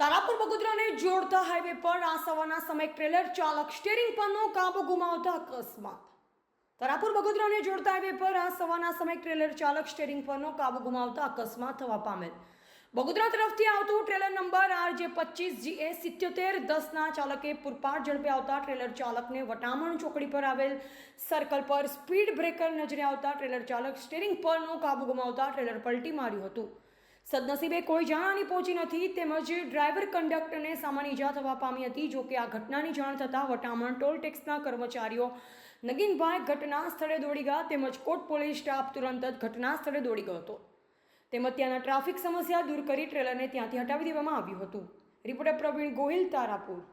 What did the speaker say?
તારાપુર બગોદરાને જોડતા હાઈવે પર આ સવારના સમય ટ્રેલર ચાલક સ્ટેરિંગ પરનો કાબુ ગુમાવતા અકસ્માત. તારાપુર બગોદરાને જોડતા હાઈવે પર આ સવારના સમય ટ્રેલર ચાલક સ્ટેરિંગ પરનો કાબુ ગુમાવતા અકસ્માત થવા પામેલ. બગોદરા તરફથી આવતું ટ્રેલર નંબર આર જે પચીસ જી એ સિત્યોતેર, દસના ચાલકે પૂરપાટ ઝડપે આવતા ટ્રેલર ચાલકને વટામણ ચોકડી પર આવેલ સર્કલ પર સ્પીડ બ્રેકર નજરે આવતા ટ્રેલર ચાલક સ્ટેરિંગ પરનો કાબુ ગુમાવતા ટ્રેલર પલટી માર્યું હતું. સદનસીબે કોઈ જાનહાની પહોંચી નથી તેમજ ડ્રાઈવર કંડક્ટરને સામાન્ય ઈજા થવા પામી હતી જોકે આ ઘટનાની જાણ થતાં વટામણ ટોલ ટેક્સના કર્મચારીઓ નગીનભાઈ ઘટના સ્થળે દોડી ગયા તેમજ કોટ પોલીસ સ્ટાફ તુરંત જ ઘટના સ્થળે દોડી ગયો હતો. તેમજ ત્યાંના ટ્રાફિક સમસ્યા દૂર કરી ટ્રેલરને ત્યાંથી હટાવી દેવામાં આવ્યું હતું. રિપોર્ટર પ્રવીણ ગોહિલ, તારાપુર.